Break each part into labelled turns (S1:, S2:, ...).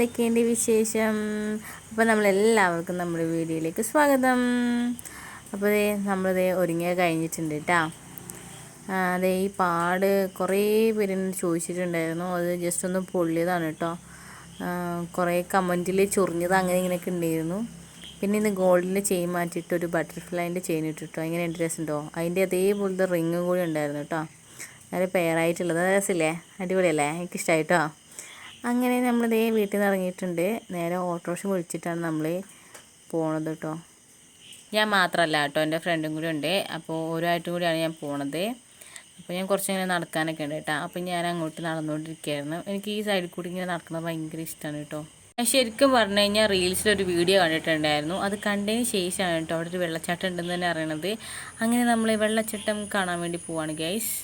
S1: എന്തൊക്കെയുണ്ട് വിശേഷം? അപ്പോൾ നമ്മളെല്ലാവർക്കും നമ്മുടെ വീഡിയോയിലേക്ക് സ്വാഗതം. അപ്പോൾ ദേ നമ്മളിത് ഒരുങ്ങിയ കഴിഞ്ഞിട്ടുണ്ട് കേട്ടോ അതെ ഈ പാട് കുറേ പേര് ചോദിച്ചിട്ടുണ്ടായിരുന്നു. അത് ജസ്റ്റ് ഒന്ന് പൊള്ളിയതാണ് കേട്ടോ കുറേ കമന്റിൽ ചൊറിഞ്ഞത് അങ്ങനെ ഇങ്ങനെയൊക്കെ ഉണ്ടായിരുന്നു. പിന്നെ ഇന്ന് ഗോൾഡിന്റെ ചെയിൻ മാറ്റിയിട്ട് ഒരു ബട്ടർഫ്ലൈന്റെ ചെയിൻ ഇട്ടിട്ടോ. ഇങ്ങനെ ഇൻട്രസ്റ്റ് ഉണ്ടോ അതിന്റെ അതേപോലത്തെ റിങ്ങും കൂടി ഉണ്ടായിരുന്നു കേട്ടോ നല്ല പെയറായിട്ടുള്ളത് രസമില്ലേ? അടിപൊളിയല്ലേ? എനിക്കിഷ്ടമായിട്ടോ അങ്ങനെ നമ്മൾ നമ്മളിതേ വീട്ടിൽ നിന്ന് ഇറങ്ങിയിട്ടുണ്ട് നേരെ ഓട്ടോറിക്ഷ വിളിച്ചിട്ടാണ് നമ്മൾ പോണത് കേട്ടോ ഞാൻ മാത്രമല്ല കേട്ടോ എന്റെ ഫ്രണ്ടും കൂടി ഉണ്ട്. അപ്പോൾ ഓരോയിട്ടും കൂടിയാണ് ഞാൻ പോണത്. അപ്പോൾ ഞാൻ കുറച്ചിങ്ങനെ നടക്കാനൊക്കെ ഉണ്ട് കേട്ടോ അപ്പോൾ ഞാൻ അങ്ങോട്ട് നടന്നുകൊണ്ടിരിക്കുകയായിരുന്നു എനിക്ക് ഈ സൈഡിൽ കൂടി ഇങ്ങനെ നടക്കുന്നത് ഭയങ്കര ഇഷ്ടമാണ് കേട്ടോ ഞാൻ ശരിക്കും പറഞ്ഞു കഴിഞ്ഞാൽ റീൽസിലൊരു വീഡിയോ കണ്ടിട്ടുണ്ടായിരുന്നു. അത് കണ്ടതിന് ശേഷമാണ് കേട്ടോ അവിടെ ഒരു വെള്ളച്ചാട്ടം ഉണ്ടെന്ന് തന്നെ അറിയണത്. അങ്ങനെ നമ്മൾ വെള്ളച്ചാട്ടം കാണാൻ വേണ്ടി പോവാണ് ഗൈസ്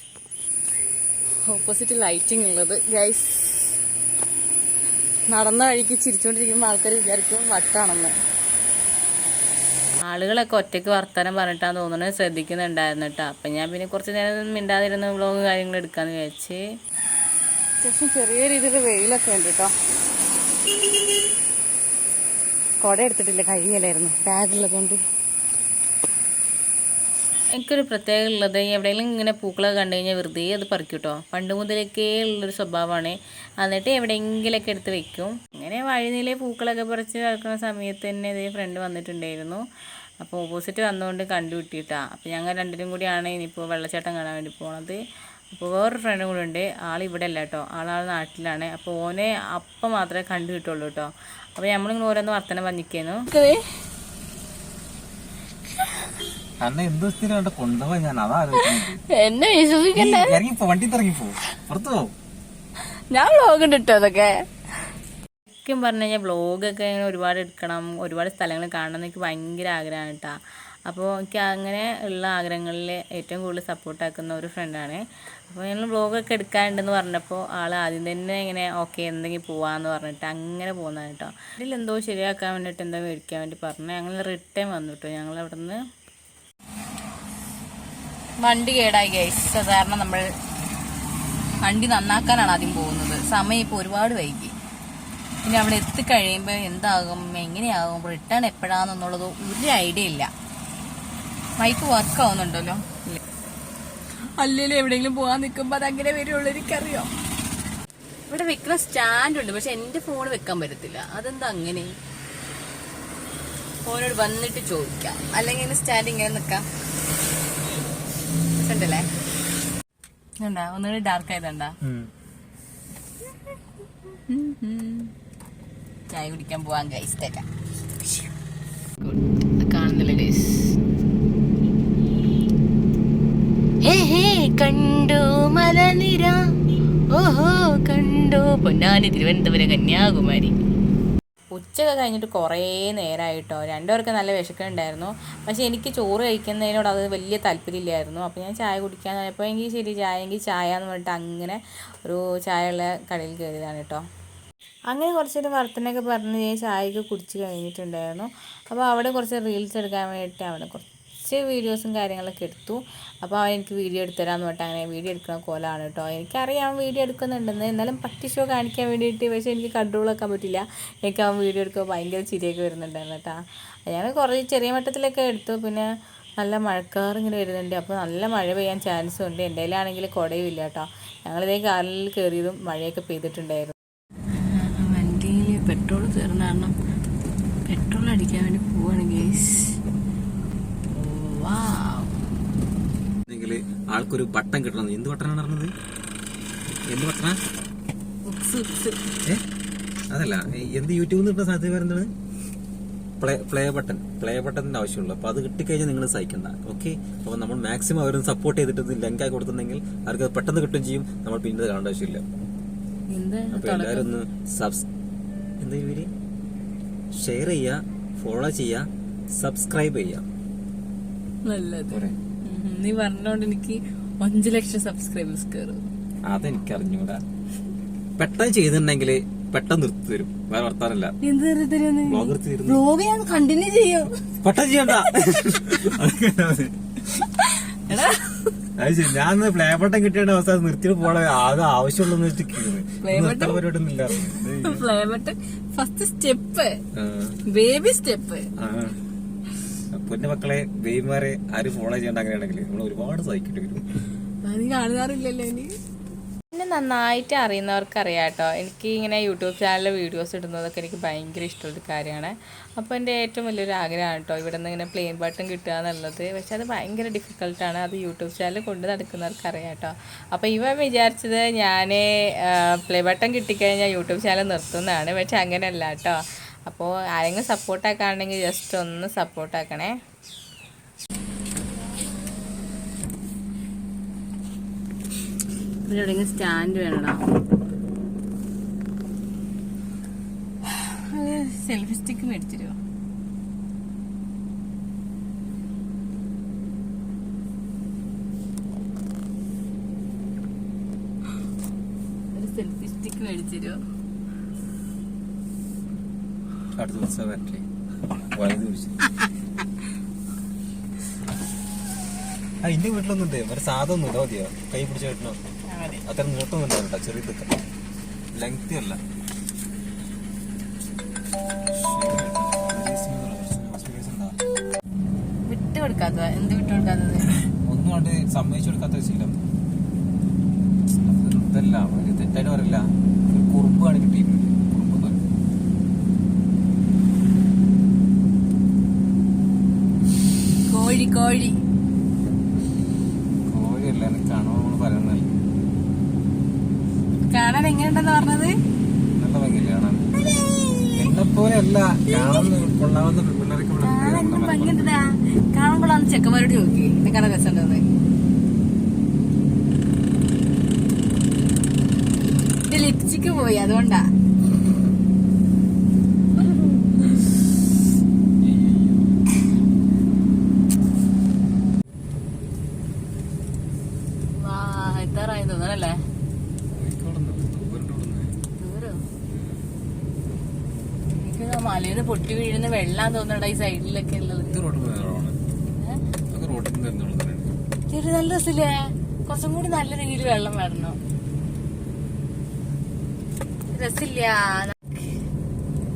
S1: ഓപ്പോസിറ്റ് ലൈറ്റിംഗ് ഉള്ളത് ഗൈസ് നടന്ന വഴിക്ക് ചിരിച്ചുകൊണ്ടിരിക്കുമ്പോൾ ആൾക്കാർ വിചാരിക്കും വട്ടാണെന്ന്. ആളുകളൊക്കെ ഒറ്റയ്ക്ക് വർത്തമാനം പറഞ്ഞിട്ടാന്ന് തോന്നുന്നത് ശ്രദ്ധിക്കുന്നുണ്ടായിരുന്നു കേട്ടോ അപ്പം ഞാൻ പിന്നെ കുറച്ച് നേരം മിണ്ടാതിരുന്ന വ്ളോഗ് കാര്യങ്ങൾ എടുക്കാന്ന് വിചാരിച്ച്. അത്യാവശ്യം ചെറിയ രീതിയിൽ വെയിലൊക്കെ ഉണ്ട് കേട്ടോ കുട എടുത്തിട്ടില്ല കഴിയലായിരുന്നു ബാഗിലൊക്കെ കൊണ്ട് എനിക്കൊരു പ്രത്യേകത ഉള്ളത് എവിടെയെങ്കിലും ഇങ്ങനെ പൂക്കളൊക്കെ കണ്ടു കഴിഞ്ഞാൽ വെറുതെ അത് പറിക്കും കേട്ടോ പണ്ട് മുതലൊക്കെ ഉള്ളൊരു സ്വഭാവമാണ്. എന്നിട്ട് എവിടെയെങ്കിലൊക്കെ എടുത്ത് വെക്കും. ഇങ്ങനെ വഴിനിലെ പൂക്കളൊക്കെ പറിച്ച് നടക്കുന്ന സമയത്ത് തന്നെ ഇതേ ഫ്രണ്ട് വന്നിട്ടുണ്ടായിരുന്നു. അപ്പോൾ ഓപ്പോസിറ്റ് വന്നുകൊണ്ട് കണ്ടുപിട്ടിട്ടാ അപ്പോൾ ഞങ്ങൾ രണ്ടിനും കൂടിയാണ് ഇനിയിപ്പോൾ വെള്ളച്ചാട്ടം കാണാൻ വേണ്ടി പോണത്. അപ്പോൾ വേറൊരു ഫ്രണ്ടും കൂടെ ഉണ്ട് ആൾ ഇവിടെ അല്ല കേട്ടോ ആളാൾ നാട്ടിലാണ്. അപ്പോൾ ഓനെ അപ്പം മാത്രമേ കണ്ടു കിട്ടുള്ളൂ കേട്ടോ അപ്പോൾ നമ്മളിങ്ങനെ ഓരോന്ന് വർത്തനം പറഞ്ഞിരിക്കുന്നു
S2: അന്ന എന്ത് സ്ഥിരം കൊണ്ടുപോവാ ഞാൻ അതാ
S1: എന്നെ വിശ്വസിക്കണ്ട?
S2: ഇറങ്ങിപ്പോ വണ്ടി ഇറങ്ങിപ്പോ പുറത്തു പോ.
S1: ഞാൻ വ്ളോഗ് ഇട്ടോ അതൊക്കെ? ശരിക്കും പറഞ്ഞു കഴിഞ്ഞാൽ വ്ളോഗൊക്കെ ഇങ്ങനെ ഒരുപാട് എടുക്കണം ഒരുപാട് സ്ഥലങ്ങൾ കാണണം എന്ന് എനിക്ക് ഭയങ്കര ആഗ്രഹമാണ് കേട്ടോ അപ്പോൾ എനിക്ക് അങ്ങനെ ഉള്ള ആഗ്രഹങ്ങളിൽ ഏറ്റവും കൂടുതൽ സപ്പോർട്ടാക്കുന്ന ഒരു ഫ്രണ്ടാണ് അപ്പോൾ ഞങ്ങൾ വ്ളോഗൊക്കെ എടുക്കാനുണ്ടെന്ന് പറഞ്ഞപ്പോൾ ആൾ ആദ്യം തന്നെ ഇങ്ങനെ ഓക്കെ എന്തെങ്കിലും പോവാന്ന് പറഞ്ഞിട്ട് അങ്ങനെ പോകുന്നതാണ് കേട്ടോ ഇതിൽ എന്തോ ശരിയാക്കാൻ വേണ്ടിയിട്ട് എന്തോ മേടിക്കാൻ വേണ്ടി പറഞ്ഞു ഞങ്ങൾ റിട്ടേൺ വന്നു കേട്ടോ ഞങ്ങൾ അവിടെ നിന്ന് വണ്ടി കേടായി ഗൈസ് സാധാരണ നമ്മൾ വണ്ടി നന്നാക്കാനാണ് ആദ്യം പോകുന്നത്. സമയം ഇപ്പോൾ ഒരുപാട് വൈകി. പിന്നെ അവിടെ എത്തിക്കഴിയുമ്പോൾ എന്താകും എങ്ങനെയാകും റിട്ടേൺ എപ്പോഴാണെന്നുള്ളത് ഒരു ഐഡിയ ഇല്ല. മൈക്ക് വർക്ക് ആവുന്നുണ്ടല്ലോ. അല്ലല്ലോ എവിടെയെങ്കിലും പോകാൻ നിൽക്കുമ്പോൾ അതങ്ങനെ വരുള്ളൂ എനിക്കറിയോ? ഇവിടെ വെക്കുന്ന സ്റ്റാൻഡ് ഉണ്ട് പക്ഷെ എന്റെ ഫോൺ വെക്കാൻ പറ്റത്തില്ല. അതെന്താ അങ്ങനെ? ഫോനോട് വന്നിട്ട് ചോദിക്കാം. അല്ലെങ്കിൽ സ്റ്റാൻഡ് ഇങ്ങനെ നിൽക്കാം ഉണ്ടല്ലേ ഇതുണ്ടാ? ഒന്നുകൂടി ഡാർക്ക് ആയതുണ്ടാ? ചായ കുടിക്കാൻ പോവാൻ ഗൈസ് തരാം കാണുന്നില്ല ഗൈസ് കണ്ടോ മലനിര. ഓഹോ കണ്ടോ. പൊന്നാനി തിരുവനന്തപുരം കന്യാകുമാരി. ഉച്ചയൊക്കെ കഴിഞ്ഞിട്ട് കുറേ നേരമായിട്ടോ രണ്ടുപേർക്ക് നല്ല വിശക്കുണ്ടായിരുന്നു പക്ഷെ എനിക്ക് ചോറ് കഴിക്കുന്നതിനോട് അത് വലിയ താല്പര്യമില്ലായിരുന്നു. അപ്പോൾ ഞാൻ ചായ കുടിക്കാൻ പോയപ്പോൾ എങ്കിൽ ശരി ചായ എങ്കിൽ ചായ എന്ന് പറഞ്ഞിട്ട് അങ്ങനെ ഒരു ചായയുള്ള കടയിൽ കയറിയതാണ് കേട്ടോ. അങ്ങനെ കുറച്ചൊരു വർത്തനൊക്കെ പറഞ്ഞ് ഞാൻ ചായയൊക്കെ കുടിച്ച് കഴിഞ്ഞിട്ടുണ്ടായിരുന്നു. അപ്പോൾ അവിടെ കുറച്ച് റീൽസ് എടുക്കാൻ വേണ്ടിയിട്ട് അവിടെ കുറച്ച് വീഡിയോസും കാര്യങ്ങളൊക്കെ എടുത്തു. അപ്പോൾ അവൻ എനിക്ക് വീഡിയോ എടുത്തരാന്ന് പറഞ്ഞിട്ട് അങ്ങനെ വീഡിയോ എടുക്കുന്ന കോലാണ് കേട്ടോ. എനിക്കറിയാം വീഡിയോ എടുക്കുന്നുണ്ടെന്ന്. എന്നാലും പട്ടി ഷോ കാണിക്കാൻ വേണ്ടിയിട്ട് പക്ഷേ എനിക്ക് കൺട്രോൾ ആക്കാൻ പറ്റില്ല. എനിക്ക് അവൻ വീഡിയോ എടുക്കുമ്പോൾ ഭയങ്കര ചിരിയൊക്കെ വരുന്നുണ്ടായിരുന്നു കേട്ടോ. ഞാൻ കുറേ ചെറിയ മട്ടത്തിലൊക്കെ എടുത്തു. പിന്നെ നല്ല മഴക്കാർ ഇങ്ങനെ വരുന്നുണ്ട്. അപ്പോൾ നല്ല മഴ പെയ്യാൻ ചാൻസ് ഉണ്ട്. എന്റെ കയ്യിലാണെങ്കിൽ കുടയും ഇല്ല കേട്ടോ. ഞങ്ങളിതേ കാറിൽ കയറിയതും മഴയൊക്കെ പെയ്തിട്ടുണ്ടായിരുന്നു. വണ്ടിയിൽ പെട്രോൾ തീർന്ന കാരണം പെട്രോൾ അടിക്കാൻ വേണ്ടി പോവാണ് ഗേസ്.
S2: ആൾക്കൊരു ബട്ടൺ കിട്ടണം. എന്ത് ബട്ടനാണ് പറഞ്ഞത്? എന്ത് ബട്ടണ അതല്ല എന്ത് യൂട്യൂബിൽ നിന്ന് കിട്ടുന്ന സാധ്യത എന്താണ് പ്ലേ പ്ലേ ബട്ടൺ. പ്ലേ ബട്ടണിന്റെ ആവശ്യമുള്ളൂ. അപ്പൊ അത് കിട്ടിക്കഴിഞ്ഞാൽ നിങ്ങൾ സഹിക്കണ്ട. ഓക്കെ? അപ്പൊ നമ്മൾ മാക്സിമം അവരൊന്ന് സപ്പോർട്ട് ചെയ്തിട്ട് ലിങ്ക് ആയി കൊടുത്തിട്ടുണ്ടെങ്കിൽ അവർക്ക് പെട്ടെന്ന് കിട്ടുകയും ചെയ്യും. നമ്മൾ പിന്നെ ഇത് കാണേണ്ട ആവശ്യമില്ല. അപ്പൊ എല്ലാവരും ഒന്ന് സബ്സ് എന്താ പേര്? ഷെയർ ചെയ്യുക ഫോളോ ചെയ്യുക സബ്സ്ക്രൈബ് ചെയ്യുക.
S1: നല്ലത്. നീ പറഞ്ഞോണ്ട് എനിക്ക് അഞ്ചു ലക്ഷം സബ്സ്ക്രൈബേഴ്സ് കയറും
S2: അതെനിക്ക് അറിഞ്ഞൂടാ പെട്ടെന്ന് ചെയ്തിട്ടുണ്ടെങ്കിൽ പെട്ടെന്ന് നിർത്തി തരും. വേറെ വർത്താനല്ല. ബ്ലോഗ്
S1: ഞാൻ കണ്ടിന്യൂ ചെയ്യും.
S2: പെട്ടെന്ന് ചെയ്യണ്ട. ഞാൻ പ്ലേ ബട്ടൺ കിട്ടിയ അവസ്ഥ നിർത്തിയിട്ട് പോണ അത്
S1: ആവശ്യമുള്ള ഫസ്റ്റ് സ്റ്റെപ്പ് ബേബി സ്റ്റെപ്പ്
S2: ആ. പൊന്നു മക്കളെ ബേബിമാരെ ആര് ഫോളോ ചെയ്യണ്ട അങ്ങനെയാണെങ്കിൽ നമ്മൾ ഒരുപാട് സഹിക്കേണ്ടി വരും.
S1: ഇനി. എന്നെ നന്നായിട്ട് അറിയുന്നവർക്ക് അറിയാം കേട്ടോ എനിക്ക് ഇങ്ങനെ യൂട്യൂബ് ചാനലിൽ വീഡിയോസ് ഇടുന്നതൊക്കെ എനിക്ക് ഭയങ്കര ഇഷ്ടമുള്ള കാര്യമാണ്. അപ്പോൾ എന്റെ ഏറ്റവും വലിയൊരു ആഗ്രഹമാണ് കേട്ടോ ഇവിടെ നിന്ന് ഇങ്ങനെ പ്ലെയിൻ ബട്ടൺ കിട്ടുക എന്നുള്ളത്. പക്ഷെ അത് ഭയങ്കര ഡിഫിക്കൽട്ടാണ് അത് യൂട്യൂബ് ചാനൽ കൊണ്ട് നടക്കുന്നവർക്ക് അറിയാം കേട്ടോ അപ്പോൾ ഇവ വിചാരിച്ചത് ഞാൻ പ്ലേ ബട്ടൺ കിട്ടിക്കഴിഞ്ഞാൽ യൂട്യൂബ് ചാനൽ നിർത്തുന്നതാണ്. പക്ഷെ അങ്ങനെയല്ല കേട്ടോ അപ്പോൾ ആരെങ്കിലും സപ്പോർട്ടാക്കാണെങ്കിൽ ജസ്റ്റ് ഒന്ന് സപ്പോർട്ടാക്കണേ. ഇവിടെ എവിടെയെങ്കിലും സ്റ്റാൻഡ് വേണോ? സെൽഫി സ്റ്റിക്ക് മേടിച്ചിരുവോ? ഒരു സെൽഫി സ്റ്റിക്ക് മേടിച്ചിരുവോ?
S2: അടുത്ത ദിവസം വരട്ടെ. വലുത് പിടിച്ച്. ആ എന്റെ വീട്ടിലൊന്നും ഉണ്ട് ഒരു സാധനം ഒന്നും ഇല്ല മതിയോ? കൈ പിടിച്ച്
S1: വീട്ടിലോ
S2: അത്ര നീട്ടൊന്നും ഉണ്ടാവും കേട്ടോ ചെറിയ ലെങ്ത് ലെങ്തി അല്ല.
S1: വിട്ട് കൊടുക്കാത്തത്. എന്ത് വിട്ട് കൊടുക്കാത്തത്?
S2: ഒന്നും കണ്ട് സമ്മതിച്ചു കൊടുക്കാത്ത ശീലം. ഇതല്ല തെറ്റായിട്ട് പറയില്ല. ഒരു കുറുമ്പാണ് കുറുമ്പ് പോലെ.
S1: കോഴി. കോഴി
S2: കോഴിയല്ല കാണുമ്പോൾ പറയുന്നത്
S1: കാണാൻ എങ്ങനെയുണ്ടെന്ന് പറഞ്ഞത്?
S2: നല്ല ഭംഗിയില്ല കാണാൻ? എന്നെ പോലെ അല്ല കാണുന്ന കൊള്ളാവുന്ന പിള്ളേരൊക്കെ ഇവിടെ ഉണ്ട്.
S1: കാണാൻ കാണാൻ കൊള്ളാന്ന് ചെക്കന്മാരോട് നോക്കി എന്നെ കാണാൻ രസമുണ്ടെന്ന്. ലിപ്സ്റ്റിക്ക് പോയി അതുകൊണ്ടാ. മലയിൽ പൊട്ടി വീഴുന്ന വെള്ളം തോന്നണ്ട ഈ സൈഡിലൊക്കെ ഉള്ളത്. ഇതൊരു നല്ല രസില്ലേ കുറച്ചും കൂടി നല്ല രീതിയിൽ വെള്ളം വരണം. രസില്ല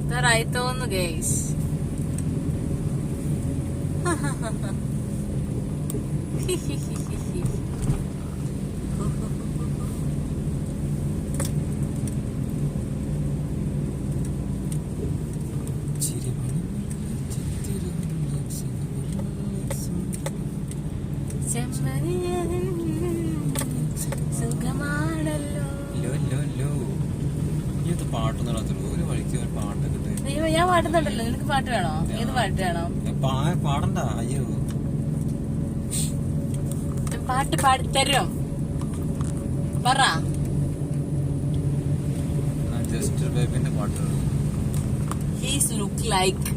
S1: ഇതായി ഹി ഗേസ് സുഖമാണല്ലോ പാടുന്നുണ്ടല്ലോ. നിനക്ക് പാട്ട് വേണോ? ഏത് പാട്ട് വേണം?
S2: പാടണ്ട. അയ്യോ.
S1: പാട്ട് പാടിത്തരും പറ.
S2: ജസ്റ്റ് ബേബിന്റെ പാട്ട്
S1: he's look like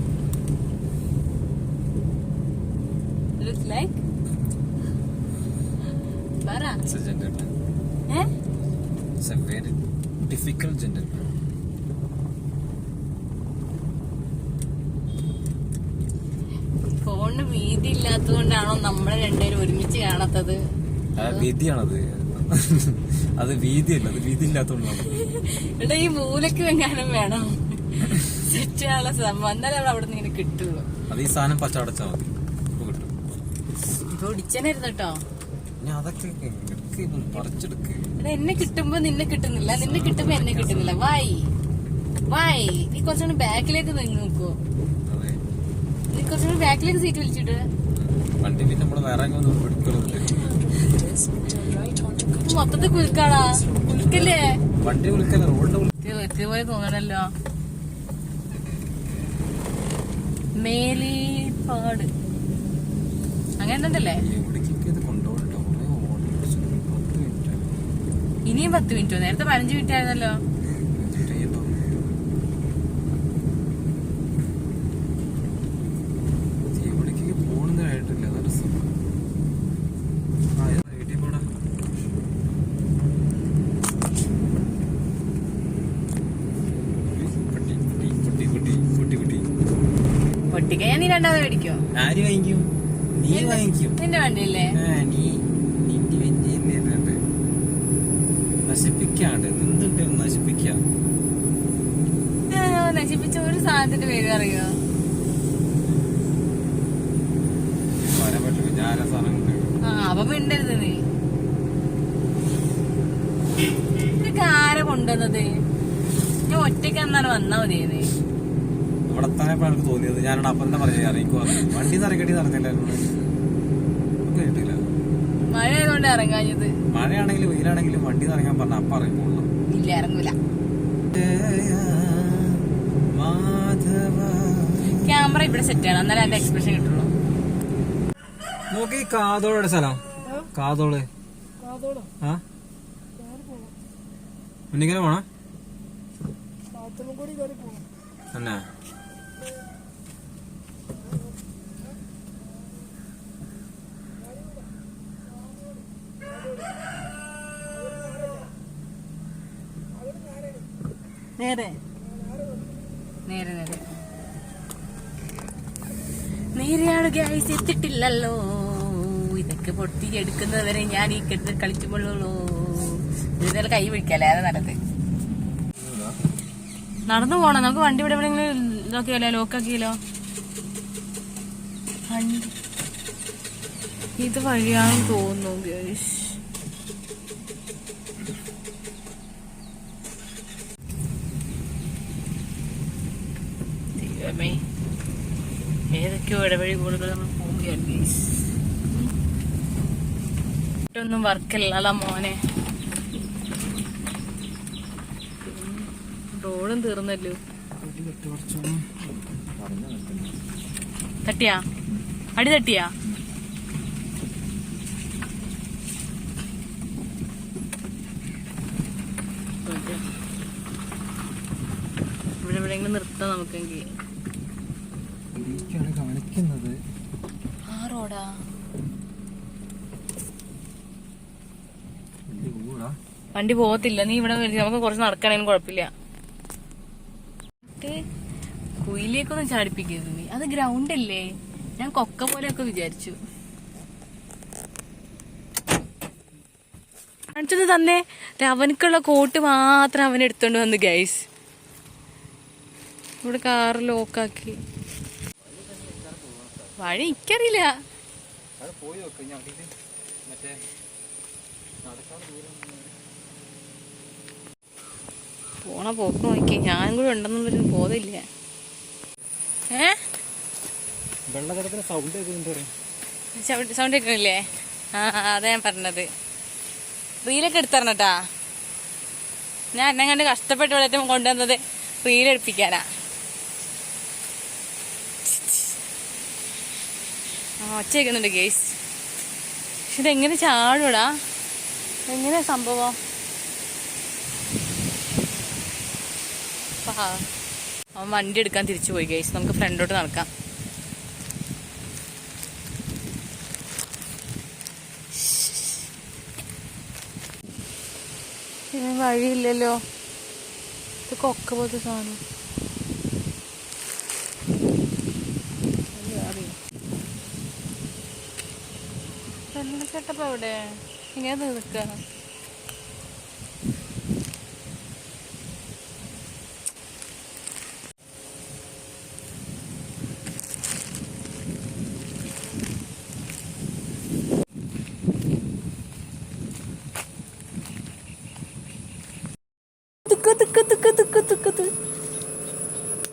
S1: look like പറ.
S2: ഡിഫിക്കൽട്ട് ജെന്റിൽമാൻ
S1: ഫോണിന് വീതി ഇല്ലാത്തതുകൊണ്ടാണോ നമ്മളെ രണ്ടുപേരും ഒരുമിച്ച് കാണാത്തത്?
S2: വീതിയാണത്. അത് വീതിയല്ല അത് വീതി ഇല്ലാത്തോണ്ടാണ്
S1: എടാ ഈ മൂലക്ക് വെങ്ങാനും വേണം. സെറ്റ് ചെയ്യാനുള്ള സംഭവം. എന്നാലേ അവിടെ അവിടെ നിന്ന് ഇങ്ങനെ കിട്ടുള്ളൂ.
S2: അത് ഈ സാധനം പച്ചടച്ചാ മതി. ഇപ്പൊ കിട്ടും.
S1: കേട്ടോ. എന്നെ കിട്ടുമ്പോ നിന്നെ കിട്ടുന്നില്ല. നിന്നെ കിട്ടുമ്പോ എന്നെ കിട്ടുന്നില്ല. വായി വായി നീ കുറച്ചുകൂടി ബാക്കിലേക്ക് നിന്ന് നോക്കൂ.
S2: അതെ
S1: നീ കുറച്ചുകൂടി ബാക്കിലേക്ക് സീറ്റ് വിളിച്ചിട്ട്
S2: വണ്ടി പിന്നെ നമ്മൾ വേറെ
S1: മൊത്തത്തിൽ കുലുക്കാടാ. കുലുക്കല്ലേ?
S2: വണ്ടി കുലുക്കല്ലേ? റോഡിന്റെ
S1: എത്തിയ പോലെ തോന്നണല്ലോ. മേലിപ്പാട്. അങ്ങനെ ഇനിയും പത്ത് മിനിറ്റോ നേരത്തെ പതിനഞ്ച് മിനിറ്റ് ആയിരുന്നല്ലോ
S2: വെച്ചിട്ട് ചെയ്യണ്ടോ? ഇത് എവിടേക്കൊക്കെ പോകണമെന്നായിട്ടില്ല അതാ രസം ആ ഇത് വീട്ടിൽ പോടാ കുട്ടി കുട്ടി കുട്ടി കുട്ടി കുട്ടി കുട്ടി
S1: പൊട്ടിക്കഴിഞ്ഞാ നീ രണ്ടാമത് മേടിക്കോ
S2: ആര് വാങ്ങിക്കും? നീ വാങ്ങിക്കും.
S1: നിന്റെ വണ്ടിയല്ലേ?
S2: നീ നിന്റെ നശിപ്പിക്കാണ്ട്. എന്തുണ്ട്
S1: നശിപ്പിച്ച ഒരു സാധനത്തിന്റെ പേര് അറിയോ അപ്പൊ മിണ്ടരുത് നീ. ഇതൊക്കെ ആരാ കൊണ്ടുവന്നത്? ഞാൻ ഒറ്റയ്ക്ക് എന്നാണ് വന്നാ മതിയെന്ന്
S2: ഇപ്പൊ എനിക്ക് തോന്നിയത്. ഞാനാണ് അപ്പം തന്നെ പറഞ്ഞു ഇറങ്ങിക്കോ. വണ്ടി നിറക്കട്ടി നടന്നില്ല എന്നോട്. ഒന്നും കേട്ടില്ല.
S1: മഴ ആയതുകൊണ്ട് ഇറങ്ങാഞ്ഞത്.
S2: മഴയാണെങ്കിലും വെയിലാണെങ്കിലും വണ്ടി നിറങ്ങാൻ പറഞ്ഞ അപ്പം ഇറങ്ങിക്കോളൂ
S1: ഇല്ല ഇറങ്ങൂല.
S2: മാധവ.
S1: ക്യാമറ ഇവിടെ സെറ്റ് ചെയ്യണം എന്നാലേ എന്റെ എക്സ്പ്രഷൻ കിട്ടുള്ളൂ.
S2: നോക്കി കാതോളയുടെ സ്ഥലം? കാതോൾ ആ? മുന്നിങ്ങനെ പോണ. തന്നെ.
S1: നേരെ. നേരെ നേരെ. നേരെയാണ് ഗ്യാസ് എത്തിട്ടില്ലല്ലോ ഇതൊക്കെ പൊട്ടി എടുക്കുന്നവരെ ഞാൻ ഈ കെട്ടിൽ കളിക്കുമ്പോഴുള്ളൂ. ഇതുപോലെ കൈ പിടിക്കല്ലേ അതാ നല്ലത്. നടന്നു പോണം. നമുക്ക് വണ്ടി ഇവിടെ എവിടെയെങ്കിലും ഇതാക്കിയല്ലോ ലോക്കാക്കിയല്ലോ ഇത് വഴിയാണെന്ന് തോന്നുന്നു ഗേഷ് ദൈവമേ ഏതൊക്കെയോ ഇടവഴി കൂടുതൽ നമ്മൾ പോവുകയാണ് ഗൈസ്. ഒന്നും മോനെ. റോഡും തീർന്നല്ലോ. തട്ടിയാ? അടി തട്ടിയാ. ഇവിടെ എവിടെയെങ്കിലും നിർത്താം നമുക്കെങ്കിൽ
S2: കാണിക്കുന്നത്
S1: ആ റോഡാ. വണ്ടി പോകത്തില്ല നീ ഇവിടെ. നമുക്ക് കുറച്ച് നടക്കണേലും കുഴപ്പമില്ല. കുയിലേക്കൊന്ന് കുയിലേക്കൊന്നും ചാടിപ്പിക്കരുത് നീ. അത് ഗ്രൗണ്ട് അല്ലേ? ഞാൻ കൊക്ക പോലെയൊക്കെ വിചാരിച്ചു. കാണിച്ചത് തന്നെ. അവനക്കുള്ള കോട്ട് മാത്രം അവൻ എടുത്തോണ്ട് വന്നു ഗൈസ് ഇവിടെ കാറ് ലോക്കാക്കി വഴി എനിക്കറിയില്ല.
S2: പോയി നോക്ക് ഞാൻ മറ്റേ
S1: പോണ പോക്ക് നോക്കി. ഞാൻ കൂടെ ഉണ്ടെന്നുള്ളൊരു ബോധമില്ല. ഏ?
S2: വെള്ളതരത്തിന് സൗണ്ട്
S1: കേൾക്കണില്ലേ ആ അതെ ഞാൻ പറഞ്ഞത്. റീലൊക്കെ എടുത്തറിഞ്ഞട്ടാ ഞാൻ എന്നെ കണ്ട് കഷ്ടപ്പെട്ട് വിളിച്ചപ്പോൾ കൊണ്ടുവന്നത് റീൽ എടുപ്പിക്കാനാ ആ ഒച്ച കേൾക്കുന്നുണ്ട് ഗേസ്. പക്ഷെ ഇതെങ്ങനെ ചാടൂടാ എങ്ങനെ സംഭവം. അവൻ വണ്ടി എടുക്കാൻ തിരിച്ചു പോയി ഗേസ്. നമുക്ക് ഫ്രണ്ടോട്ട് നടക്കാം. വഴിയില്ലല്ലോ. ഇത് കൊക്ക പോലത്തെ സാധനം. വെള്ളക്കെട്ടപ്പോ എവിടെ? ഇങ്ങനെ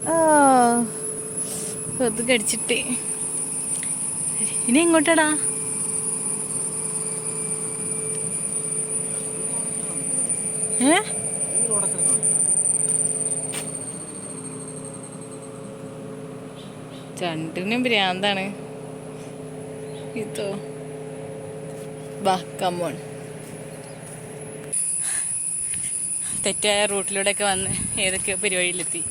S1: ആ. കൊതുക് കടിച്ചിട്ട്. ഇനി എങ്ങോട്ടാടാ ഏ രണ്ടിനും ഭ്രാന്താണ്. ഇതോ. ബാ തെറ്റായ റൂട്ടിലൂടെയൊക്കെ വന്ന് ഏതൊക്കെയോ പരിപാടിയിലെത്തി.